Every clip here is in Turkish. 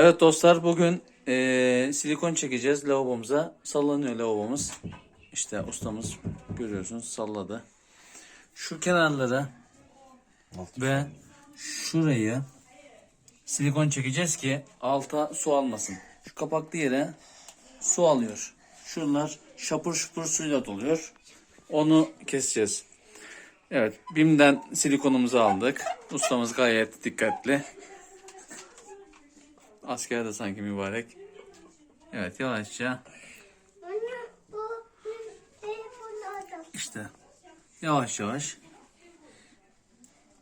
Evet dostlar bugün eee, silikon çekeceğiz lavabomuza. Sallanıyor lavabomuz. İşte ustamız görüyorsunuz salladı. Şu kenarları ve şurayı silikon çekeceğiz ki alta su almasın. Şu kapaklı yere su alıyor. Şunlar şapur şupur suyla doluyor. Onu keseceğiz. Evet, BİM'den silikonumuzu aldık. Ustamız gayet dikkatli. Asker de sanki mübarek. Evet, yavaşça işte yavaş yavaş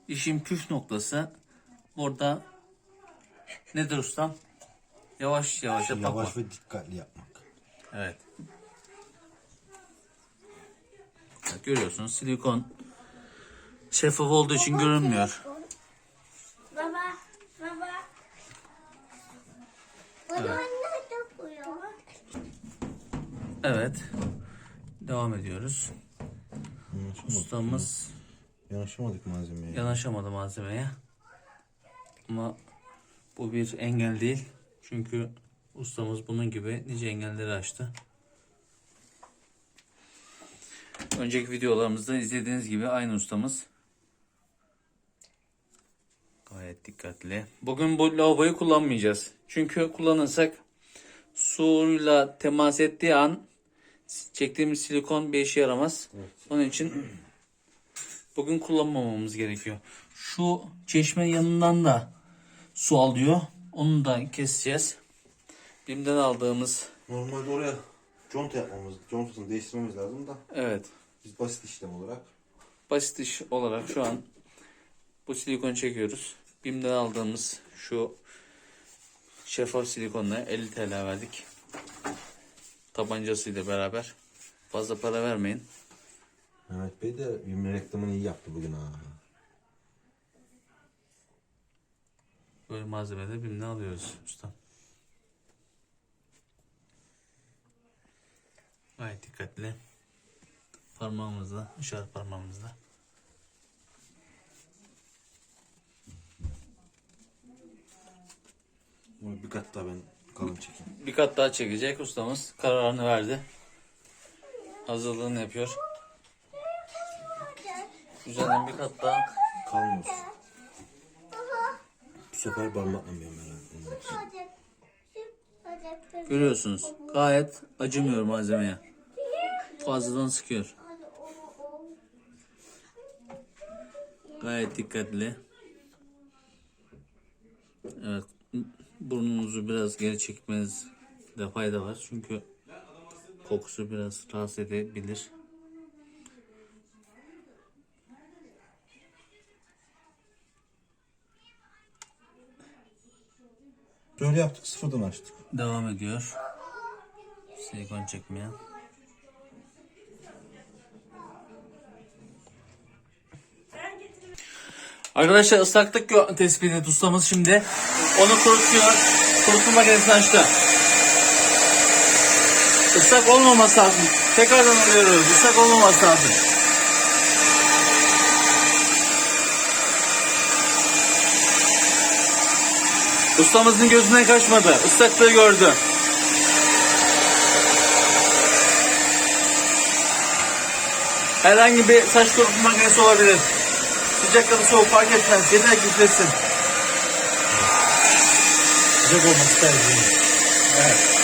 işin püf noktası orada nedir ustam? Yavaş yavaş yapmak. Yavaş ve dikkatli yapmak. Evet. Evet, Görüyorsunuz silikon şeffaf olduğu için görünmüyor. Ya? Evet. Devam ediyoruz. Yanaşamadık. Ustamız Yanaşamadık malzemeye. yanaşamadı malzemeye. Ama bu bir engel değil. Çünkü ustamız bunun gibi nice engelleri aştı. Önceki videolarımızda izlediğiniz gibi aynı ustamız. Gayet dikkatli. Bugün bu lavaboyu kullanmayacağız. Çünkü kullanırsak suyla temas ettiği an çektiğimiz silikon bir işe yaramaz. Onun için bugün kullanmamamız gerekiyor. Şu çeşme yanından da su alıyor. Onu da keseceğiz. Bim'den aldığımız Normalde oraya conta yapmamız, contasını değiştirmemiz lazım da evet biz basit işlem olarak basit iş olarak şu an bu silikonu çekiyoruz. Bim'den aldığımız şu şeffaf silikonla 50 TL verdik. Tabancasıyla beraber. Fazla para vermeyin. Mehmet Bey de bir reklamını iyi yaptı bugün ha. Böyle malzemeleri Bim'den alıyoruz usta. Gayet dikkatli. Parmağımızla, işaret parmağımızla. Bunu bir kat daha ben kalın çekeyim. Bir kat daha çekecek ustamız. Kararını verdi. Hazırlığını yapıyor. Üzerinden bir kat daha. Kalın olsun. Bu sefer herhalde. için. Hadi. Hadi. Görüyorsunuz. Gayet acımıyor malzemeye. Fazladan sıkıyor. Gayet dikkatli. Evet. Burnunuzu biraz geri çekmenizde fayda var. Çünkü kokusu biraz rahatsız edebilir. Böyle yaptık sıfırdan açtık. Devam ediyor. Silikon çekmeye. Arkadaşlar ıslaklık gö- tespit etti ustamız şimdi. Onu kurutuyor. Kurutma makinesini açtı. Islak olmaması lazım. Tekrardan alıyoruz. Islak olmaması lazım. Ustamızın gözünden kaçmadı. Islaklığı gördü. Herhangi bir saç kurutma makinesi olabilir. Sıcak ya da soğuk fark etmez. Yeter ki üflesin. Sıcak olmak isteriz. Evet.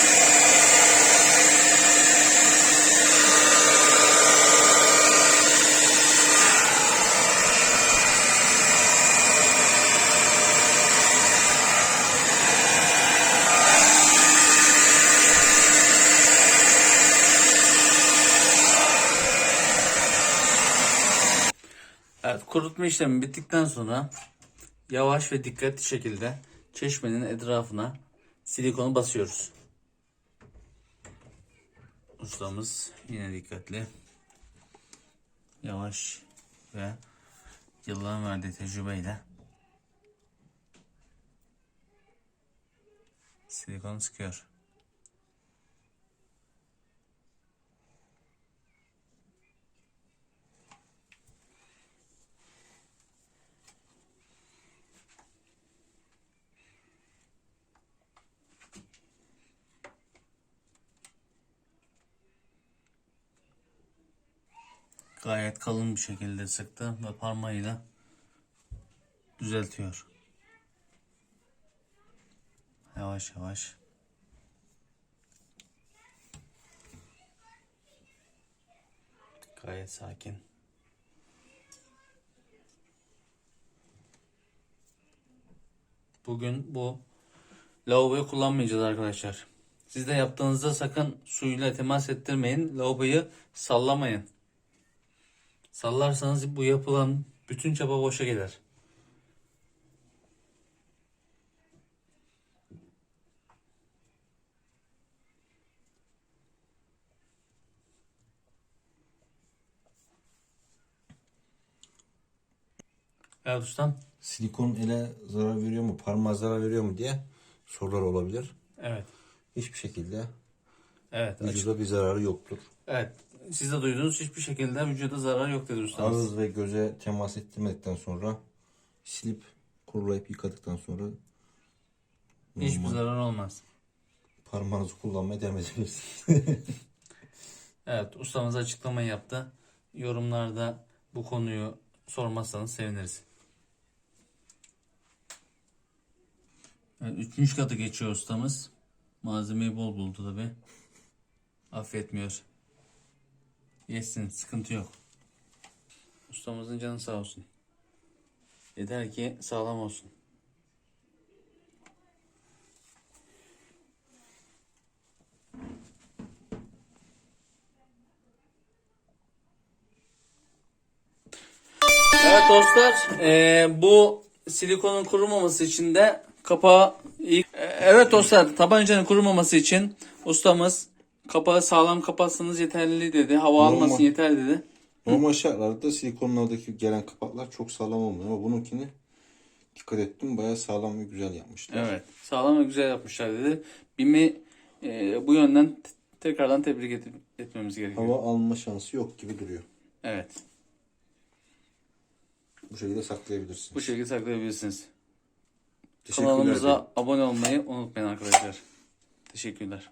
Evet, kurutma işlemi bittikten sonra yavaş ve dikkatli şekilde çeşmenin etrafına silikonu basıyoruz. Ustamız yine dikkatli. Yavaş ve yılların verdiği tecrübeyle silikonu sıkıyor. Gayet kalın bir şekilde sıktı ve parmağıyla düzeltiyor. Yavaş yavaş. Gayet sakin. Bugün bu lavaboyu kullanmayacağız arkadaşlar. Siz de yaptığınızda sakın suyla temas ettirmeyin. Lavaboyu sallamayın. Sallarsanız bu yapılan bütün çaba boşa gider. Evet ustam. Silikon ele zarar veriyor mu, parmağa zarar veriyor mu diye sorular olabilir. Evet. Hiçbir şekilde Evet. vücuda bir zararı yoktur. Evet. Siz de duydunuz hiçbir şekilde vücuda zarar yok dedi ustamız. Ağız ve göze temas ettirmedikten sonra silip kurulayıp yıkadıktan sonra Hiçbir normal zarar olmaz. parmağınızı kullanmaya devam edebilirsiniz. Evet ustamız açıklama yaptı. Yorumlarda bu konuyu sormazsanız seviniriz. Evet, üçüncü katı geçiyor ustamız. Malzemeyi bol buldu tabi. Affetmiyor. Yesin sıkıntı yok. Ustamızın canı sağ olsun. Yeter ki sağlam olsun. Evet dostlar, eee, bu silikonun kurumaması için de kapağı. E, Evet dostlar, tabancanın kurumaması için ustamız kapağı sağlam kapatsanız yeterli dedi. Hava Normal. almasın yeter dedi. Normal şartlarda silikonlardaki gelen kapaklar çok sağlam olmuyor ama bununkini dikkat ettim bayağı sağlam ve güzel yapmışlar. Evet, sağlam ve güzel yapmışlar dedi. BİM'i eee, bu yönden tekrardan tebrik et- etmemiz gerekiyor. Hava alma şansı yok gibi duruyor. Evet, Bu şekilde saklayabilirsiniz. bu şekilde saklayabilirsiniz. Kanalımıza abone olmayı unutmayın arkadaşlar. Teşekkürler.